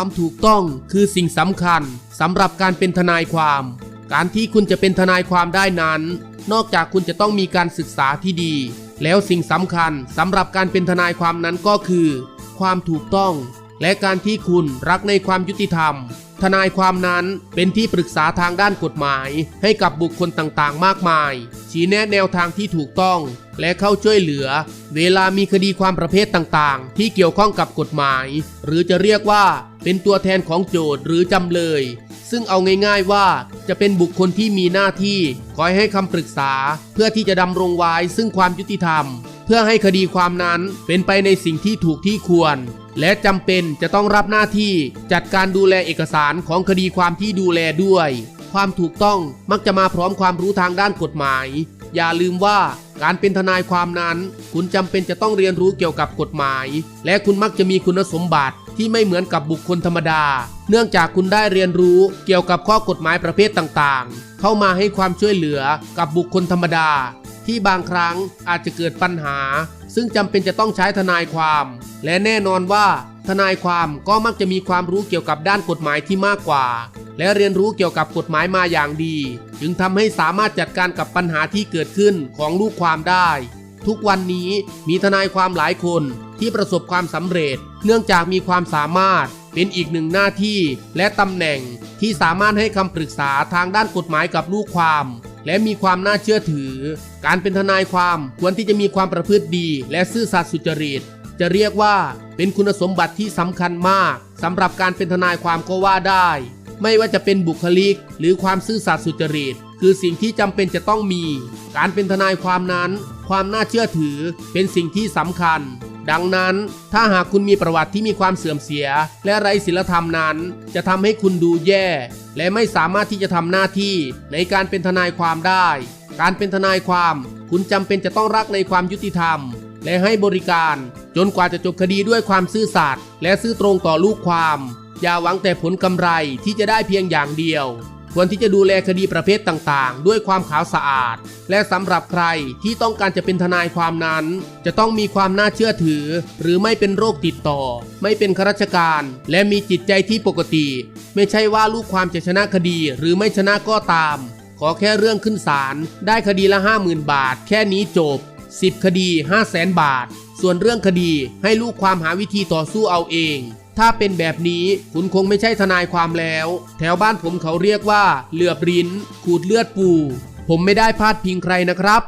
ความถูกต้องคือสิ่งสำคัญสำหรับการเป็นทนายความ การที่คุณจะเป็นทนายความได้นั้น นอกจากคุณจะต้องมีการศึกษาที่ดี แล้วสิ่งสำคัญสำหรับการเป็นทนายความนั้นก็คือ ความถูกต้อง และการที่คุณรักในความยุติธรรม ทนายความนั้นเป็นที่ปรึกษาทางด้านกฎหมาย ให้กับบุคคลต่างๆ มากมาย ชี้แนะแนวทางที่ถูกต้อง และเข้าช่วยเหลือ เวลามีคดีความประเภทต่างๆ ที่เกี่ยวข้องกับกฎหมาย หรือจะเรียกว่า เป็นตัวแทนของโจทย์หรือจำเลย ซึ่งเอาง่ายๆว่าจะเป็นบุคคลที่มีหน้าที่คอยให้คำปรึกษา เพื่อที่จะดำรงไว้ซึ่งความยุติธรรม เพื่อให้คดีความนั้นเป็นไปในสิ่งที่ถูกที่ควร และจำเป็นจะต้องรับหน้าที่จัดการดูแลเอกสารของคดีความที่ดูแลด้วย ความถูกต้องมักจะมาพร้อมความรู้ทางด้านกฎหมาย อย่าลืมว่าการเป็นทนายความนั้น คุณจำเป็นจะต้องเรียนรู้เกี่ยวกับกฎหมาย และคุณมักจะมีคุณสมบัติ ที่ไม่เหมือนกับบุคคลธรรมดา เนื่องจากคุณได้เรียนรู้เกี่ยวกับข้อกฎหมายประเภทต่างๆ เข้ามาให้ความช่วยเหลือกับบุคคลธรรมดา ที่บางครั้งอาจจะเกิดปัญหา ซึ่งจำเป็นจะต้องใช้ทนายความ และแน่นอนว่า ทนายความก็มักจะมีความรู้เกี่ยวกับด้านกฎหมายที่มากกว่า และเรียนรู้เกี่ยวกับกฎหมายมาอย่างดี จึงทำให้สามารถจัดการกับปัญหาที่เกิดขึ้นของลูกความได้ ทุกวันนี้มีทนายความหลายคนที่ประสบความสำเร็จ เนื่องจากมีความสามารถเป็นอีกหนึ่งหน้าที่และตำแหน่งที่สามารถให้คำปรึกษาทางด้านกฎหมายกับลูกความ และมีความน่าเชื่อถือ การเป็นทนายความควรที่จะมีความประพฤติดี และซื่อสัตย์สุจริต จะเรียกว่าเป็นคุณสมบัติที่สำคัญมากสำหรับการเป็นทนายความก็ว่าได้ ไม่ว่าจะเป็นบุคลิก หรือความซื่อสัตย์สุจริต คือสิ่งที่จำเป็นจะต้องมี การเป็นทนายความนั้น ความน่าเชื่อถือเป็นสิ่งที่สำคัญ ดังนั้นถ้าหากคุณมีประวัติที่มีความเสื่อมเสีย และไร้ศีลธรรมนั้น จะทำให้คุณดูแย่ และไม่สามารถที่จะทำหน้าที่ในการเป็นทนายความได้ การเป็นทนายความ คุณจำเป็นจะต้องรักในความยุติธรรม และให้บริการ จนกว่าจะจบคดีด้วยความซื่อสัตย์และซื่อตรงต่อลูกความ อย่าหวังแต่ผลกำไรที่จะได้เพียงอย่างเดียว ควรที่จะดูแลคดีประเภทต่างๆ ด้วยความขาวสะอาด และสำหรับใครที่ต้องการจะเป็นทนายความนั้น จะต้องมีความน่าเชื่อถือ หรือไม่เป็นโรคติดต่อ ไม่เป็นข้าราชการ และมีจิตใจที่ปกติ ไม่ใช่ว่าลูกความจะชนะคดีหรือไม่ชนะก็ตาม ขอแค่เรื่องขึ้นศาลได้คดีละ 50,000 บาท แค่นี้จบ 10 คดี 5 0 0แสนบาท ส่วนเรื่องคดีให้ลูกความหาวิธีต่อสู้เอาเอง ถ้าเป็นแบบนี้คุณคงไม่ใช่ทนายความแล้ว แถวบ้านผมเขาเรียกว่า เหลือบริ้น ขูดเลือดปู ผมไม่ได้พาดพิงใครนะครับ